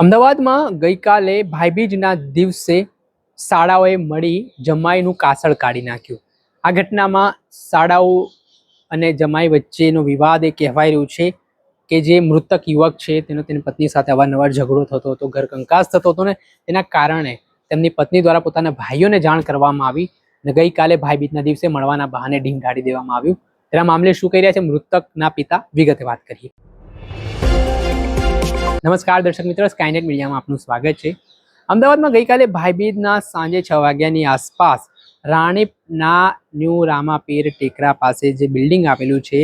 અમદાવાદમાં ગઈકાલે ભાઈબીજના દિવસે શાળાઓએ મળી જમાઈનું કાસળ કાઢી નાખ્યું. આ ઘટનામાં શાળાઓ અને જમાઈ વચ્ચેનો વિવાદ એ કહેવાય રહ્યું છે કે જે મૃતક યુવક છે, તેનો તેની પત્ની સાથે અવારનવાર ઝઘડો થતો હતો, ઘર કંકાસ થતો હતો ને તેના કારણે તેમની પત્ની દ્વારા પોતાના ભાઈઓને જાણ કરવામાં આવી અને ગઈકાલે ભાઈબીજના દિવસે મળવાના બહાને ઢીંગાડી દેવામાં આવ્યું. તેના મામલે શું કહી રહ્યા છે? મૃતકના પિતા વિગતે વાત કરીએ. નમસ્કાર દર્શક મિત્રો સ્કાયનેટ મીડિયામાં આપનું સ્વાગત છે. અમદાવાદમાં ગઈકાલે ભાઈબીજના સાંજે છ વાગ્યાની આસપાસ રાણીપના ન્યૂ રામાપીર ટેકરા પાસે જે બિલ્ડિંગ આવેલું છે,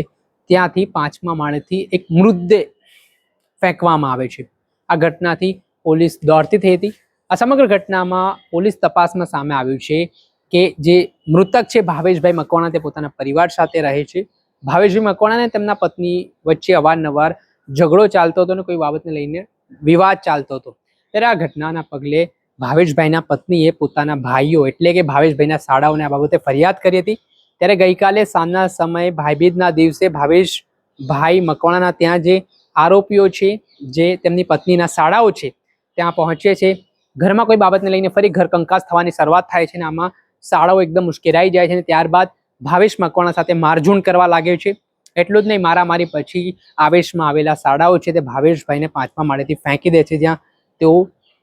ત્યાંથી પાંચમા માળેથી એક મૃતદેહ ફેંકવામાં આવે છે. આ ઘટનાથી પોલીસ દોડતી થઈ હતી. આ સમગ્ર ઘટનામાં પોલીસ તપાસમાં સામે આવ્યું છે કે જે મૃતક છે, ભાવેશભાઈ મકવાણા, તે પોતાના પરિવાર સાથે રહે છે. ભાવેશભાઈ મકવાણા તેમના પત્ની વચ્ચે અવારનવાર ઝઘડો ચાલતો હતો ને કોઈ બાબતને લઈને વિવાદ ચાલતો હતો. ત્યારે આ ઘટનાના પગલે ભાવેશભાઈના પત્નીએ પોતાના ભાઈઓ એટલે કે ભાવેશભાઈના શાળાઓને આ બાબતે ફરિયાદ કરી હતી. ત્યારે ગઈકાલે સાંજના સમયે ભાઈબીજના દિવસે ભાવેશ ભાઈ મકવાણાના ત્યાં જે આરોપીઓ છે, જે તેમની પત્નીના શાળાઓ છે, ત્યાં પહોંચે છે. ઘરમાં કોઈ બાબતને લઈને ફરી ઘર કંકાસ થવાની શરૂઆત થાય છે અને આમાં શાળાઓ એકદમ ઉશ્કેરાઈ જાય છે અને ત્યારબાદ ભાવેશ મકવાણા સાથે મારઝૂણ કરવા લાગે છે. એટલું જ નહીં મારા મારી પછી આવેશમાં આવેલા શાળાઓ છે તે ભાવેશભાઈને પાંચમા માળેથી ફેંકી દે છે જ્યાં તેઓ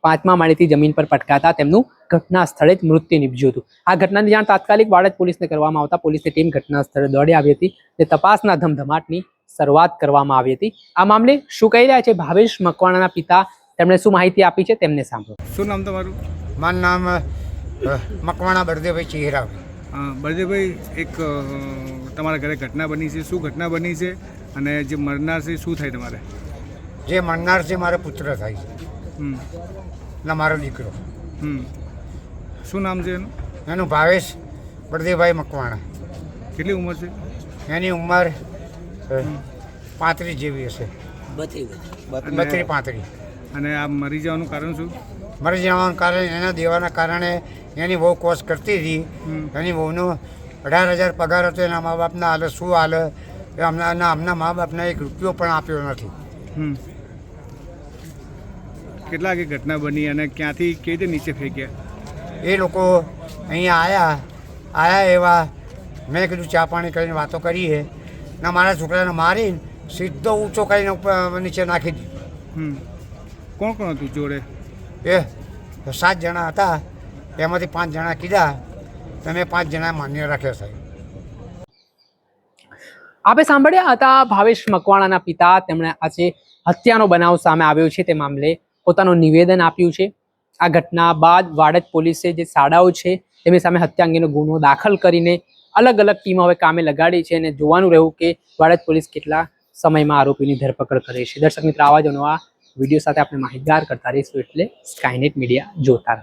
પાંચમા માળેથી જમીન પર પટકાતા તેમનું ઘટના સ્થળે જ મૃત્યુ નીપજ્યું હતું. આ ઘટનાની જાણ તાત્કાલિક વાડજ પોલીસને કરવામાં આવતા પોલીસની ટીમ ઘટના સ્થળે દોડી આવી હતી તે તપાસના ધમધમાટની શરૂઆત કરવામાં આવી હતી. આ મામલે શું કહી રહ્યા છે ભાવેશ મકવાણાના પિતા? તેમણે શું માહિતી આપી છે? તેમને સાંભળો. શું નામ તમારું? મારું નામ મકવાણા બળદેવભાઈ ચિહરા અ, બળદેવભાઈ એક તમારા ઘરે ઘટના બની છે. શું ઘટના બની છે અને જે મરનાર છે શું થાય તમારે? જે મરનાર છે મારો પુત્ર થાય છે. હમ. ને મારો દીકરો. હમ. શું નામ છે એનું? એનું ભાવેશ બળદેવભાઈ મકવાણા. કેટલી ઉંમર છે? એની ઉંમર પાંત્રીસ જેવી હશે. બત્રીસ પાંત્રીસ. અને આ મરી જવાનું કારણ શું? મરી જવાનું કારણ એના દેવાના કારણે એની બહુ કોશ કરતી હતી. એની બહુનો અઢાર હજાર પગાર હતો એના મા બાપના હાલે શું હાલે? એ હમણાં અમના મા બાપને એક રૂપિયો પણ આપ્યો નથી. કેટલા કે ઘટના બની અને ક્યાંથી કેવી રીતે નીચે ફેંક્યા? એ લોકો અહીંયા આવ્યા આવ્યા એવા મેં કીધું ચા પાણી કરીને વાતો કરીએ. ના મારા છોકરાને મારીને સીધો ઊંચો કરીને ઉપર નીચે નાખી દીધો. કોણ કોણ હતું જોડે? એ સાત જણા હતા. એમાંથી પાંચ જણા કીધા. તમે પાંચ જણા માન્ય રાખ્યા સાહેબ. આપે સાંભળ્યા હતા ભાવેશ મકવાણાના પિતા. તેમણે આજે હત્યાનો બનાવ સામે આવ્યો છે. તે મામલે પોતાનું નિવેદન આપ્યું છે. આ ઘટના બાદ વાડજ પોલીસે જે શાળાઓ છે તેમની સામે હત્યા અંગેનો ગુનો દાખલ કરીને અલગ અલગ ટીમો હવે કામે લગાડી છે અને જોવાનું રહ્યું કે વાડજ પોલીસ કેટલા સમયમાં આરોપીની ધરપકડ કરે છે. દર્શક મિત્ર આવા જ નવા વીડિયો સાથે આપણે માહિતગાર કરતા રહીશું એટલે સ્કાયનેટ મીડિયા જોતા